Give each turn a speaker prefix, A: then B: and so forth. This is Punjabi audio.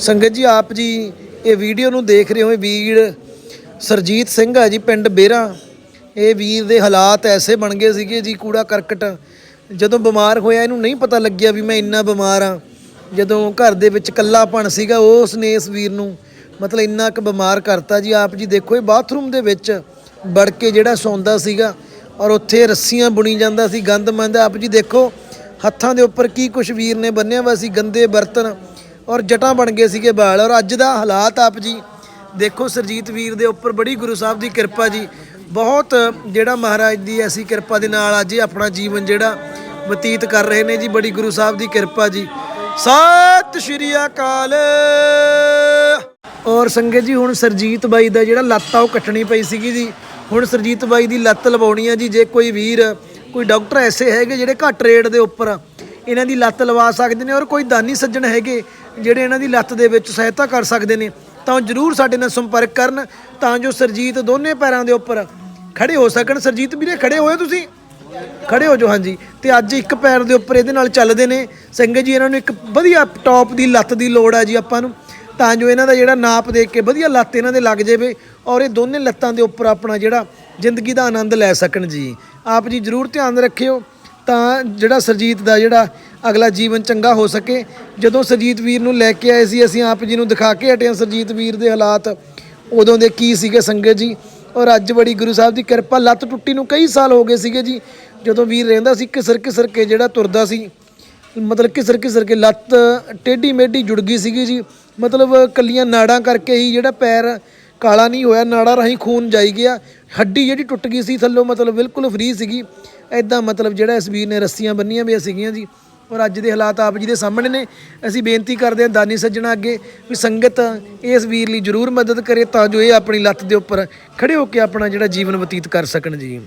A: ਸੰਗਤ ਜੀ, ਆਪ ਜੀ ਇਹ ਵੀਡੀਓ ਨੂੰ ਦੇਖ ਰਹੇ ਹੋਏ ਵੀਰ ਸਰਜੀਤ ਸਿੰਘ ਹੈ ਜੀ, ਪਿੰਡ ਬੇਰਾ ਇਹ ਵੀਰ ਦੇ ਹਾਲਾਤ ਐਸੇ ਬਣ ਗਏ ਸੀਗੇ ਜੀ, ਕੂੜਾ ਕਰਕਟ। ਜਦੋਂ ਬਿਮਾਰ ਹੋਇਆ, ਇਹਨੂੰ ਨਹੀਂ ਪਤਾ ਲੱਗਿਆ ਵੀ ਮੈਂ ਇੰਨਾ ਬਿਮਾਰ ਆ। ਜਦੋਂ ਘਰ ਦੇ ਵਿੱਚ ਇਕੱਲਾਪਣ ਸੀਗਾ, ਉਸ ਨੇ ਇਸ ਵੀਰ ਨੂੰ ਮਤਲਬ ਇੰਨਾ ਕੁ ਬਿਮਾਰ ਕਰਤਾ ਜੀ। ਆਪ ਜੀ ਦੇਖੋ, ਇਹ ਬਾਥਰੂਮ ਦੇ ਵਿੱਚ ਵੜ ਕੇ ਜਿਹੜਾ ਸੌਂਦਾ ਸੀਗਾ ਔਰ ਉੱਥੇ ਰੱਸੀਆਂ ਬੁਣੀ ਜਾਂਦਾ ਸੀ, ਗੰਦ ਮੰਦ। ਆਪ ਜੀ ਦੇਖੋ, ਹੱਥਾਂ ਦੇ ਉੱਪਰ ਕੀ ਕੁਛ ਵੀਰ ਨੇ ਬੰਨਿਆ ਵਾ ਸੀ, ਗੰਦੇ ਬਰਤਨ। ਔਰ ਜਟਾਂ ਬਣ ਗਏ ਸੀਗੇ ਬਾਲ। ਔਰ ਅੱਜ ਦਾ ਹਾਲਾਤ ਆਪ ਜੀ, ਦੇਖੋ ਸਰਜੀਤ ਵੀਰ ਦੇ ਉੱਪਰ ਬੜੀ ਗੁਰੂ ਸਾਹਿਬ ਦੀ ਕਿਰਪਾ ਜੀ। ਬਹੁਤ ਜਿਹੜਾ ਮਹਾਰਾਜ ਦੀ ਐਸੀ ਕਿਰਪਾ ਦੇ ਨਾਲ ਅੱਜ ਆਪਣਾ ਜੀਵਨ ਜਿਹੜਾ ਬਤੀਤ ਕਰ ਰਹੇ ਨੇ ਜੀ, ਬੜੀ ਗੁਰੂ ਸਾਹਿਬ ਦੀ ਕਿਰਪਾ ਜੀ। ਸਤਿ ਸ਼੍ਰੀ ਅਕਾਲ। ਔਰ ਸੰਗਤ ਜੀ, ਹੁਣ ਸਰਜੀਤ ਬਾਈ ਦਾ ਜਿਹੜਾ ਲੱਤ ਆ, ਉਹ ਕੱਟਣੀ ਪਈ ਸੀਗੀ ਜੀ। ਹੁਣ ਸਰਜੀਤ ਬਾਈ ਦੀ ਲੱਤ ਲਵਾਉਣੀ ਆ ਜੀ, ਜੇ ਕੋਈ ਵੀਰ, ਕੋਈ ਡਾਕਟਰ ਐਸੇ ਹੈਗੇ ਜਿਹੜੇ ਘੱਟ ਰੇਟ ਦੇ ਉੱਪਰ ਇਹਨਾਂ ਦੀ ਲੱਤ ਲਵਾ ਸਕਦੇ ਨੇ। ਔਰ ਕੋਈ ਦਾਨੀ ਸੱਜਣ ਹੈਗੇ ਜਿਹੜੇ ਇਹਨਾਂ ਦੀ ਲੱਤ ਦੇ ਵਿੱਚ ਸਹਾਇਤਾ ਕਰ ਸਕਦੇ ਨੇ, ਤਾਂ ਜਰੂਰ ਸਾਡੇ ਨਾਲ ਸੰਪਰਕ ਕਰਨ, ਤਾਂ ਜੋ ਸਰਜੀਤ ਦੋਨੇ ਪੈਰਾਂ ਦੇ ਉੱਪਰ ਖੜੇ ਹੋ ਸਕਣ। ਸਰਜੀਤ ਵੀਰੇ, ਖੜੇ ਹੋਏ ਤੁਸੀਂ? ਖੜੇ ਹੋ ਜੋ, ਹਾਂਜੀ। ਤੇ ਅੱਜ ਇੱਕ ਪੈਰ ਦੇ ਉੱਪਰ ਇਹਦੇ ਨਾਲ ਚੱਲਦੇ ਨੇ। ਸੰਗਤ ਜੀ, ਇਹਨਾਂ ਨੂੰ ਇੱਕ ਵਧੀਆ ਟੌਪ ਦੀ ਲੱਤ ਦੀ ਲੋੜ ਆ ਜੀ ਆਪਾਂ ਨੂੰ। ਤਾਂ ਜੋ ਇਹਨਾਂ ਦਾ ਜਿਹੜਾ ਨਾਪ ਦੇਖ ਕੇ ਵਧੀਆ ਲੱਤ ਇਹਨਾਂ ਦੇ ਲੱਗ ਜਾਵੇ ਔਰ ਇਹ ਦੋਨੇ ਲੱਤਾਂ ਦੇ ਉੱਪਰ ਆਪਣਾ ਜਿਹੜਾ ਜ਼ਿੰਦਗੀ ਦਾ ਆਨੰਦ ਲੈ ਸਕਣ ਜੀ। ਆਪ ਜੀ ਜ਼ਰੂਰ ਧਿਆਨ ਰੱਖਿਓ। ਤਾਂ ਜਿਹੜਾ ਸਰਜੀਤ ਦਾ ਜਿਹੜਾ ਅਗਲਾ ਜੀਵਨ ਚੰਗਾ ਹੋ ਸਕੇ। ਜਦੋਂ ਸਰਜੀਤ ਵੀਰ ਨੂੰ ਲੈ ਕੇ ਆਏ ਸੀ, ਅਸੀਂ ਆਪ ਜੀ ਨੂੰ ਦਿਖਾ ਕੇ ਹਟੇ ਹਾਂ ਸਰਜੀਤ ਵੀਰ ਦੇ ਹਾਲਾਤ। ਉਦੋਂ ਦੇ ਕੀ ਸੀਗੇ ਸੰਗਤ ਜੀ? ਔਰ ਅੱਜ ਬੜੀ ਗੁਰੂ ਸਾਹਿਬ ਦੀ ਕਿਰਪਾ, ਲੱਤ ਟੁੱਟੀ ਨੂੰ ਕਈ ਸਾਲ ਹੋ ਗਏ ਸੀਗੇ ਜੀ। ਜਦੋਂ ਵੀਰ ਰਹਿੰਦਾ ਸੀ, ਕਿਸਰ ਕਿਸਰ ਕੇ ਜਿਹੜਾ ਤੁਰਦਾ ਸੀ, ਮਤਲਬ ਕਿਸਰ ਕਿਸਰ ਕੇ ਲੱਤ ਟੇਢੀ ਮੇਢੀ ਜੁੜ ਗਈ ਸੀਗੀ ਜੀ। ਮਤਲਬ ਕੱਲੀਆਂ ਨਾੜਾਂ ਕਰਕੇ ਹੀ ਜਿਹੜਾ ਪੈਰ ਕਾਲਾ ਨਹੀਂ ਹੋਇਆ, ਨਾੜਾਂ ਰਾਹੀਂ ਖੂਨ ਜਾਈ ਗਿਆ। ਹੱਡੀ ਜਿਹੜੀ ਟੁੱਟ ਗਈ ਸੀ ਥੱਲੋਂ, ਮਤਲਬ ਬਿਲਕੁਲ ਫ੍ਰੀ ਸੀਗੀ। ਐਦਾਂ ਮਤਲਬ ਜਿਹੜਾ ਇਸ ਵੀਰ ਨੇ ਰੱਸੀਆਂ ਬੰਨੀਆਂ ਵੀ ਸੀਗੀਆਂ ਜੀ। ਔਰ ਅੱਜ ਦੇ ਹਾਲਾਤ ਆਪ ਜੀ ਦੇ ਸਾਹਮਣੇ ਨੇ। ਅਸੀਂ ਬੇਨਤੀ ਕਰਦੇ ਹਾਂ ਦਾਨੀ ਸੱਜਣਾ ਅੱਗੇ ਵੀ ਸੰਗਤ ਇਸ ਵੀਰ ਲਈ ਜ਼ਰੂਰ ਮਦਦ ਕਰੇ ਤਾਂ ਜੋ ਇਹ ਆਪਣੀ ਲੱਤ ਦੇ ਉੱਪਰ ਖੜੇ ਹੋ ਕੇ ਆਪਣਾ ਜਿਹੜਾ ਜੀਵਨ ਬਤੀਤ ਕਰ ਸਕਣ ਜੀ।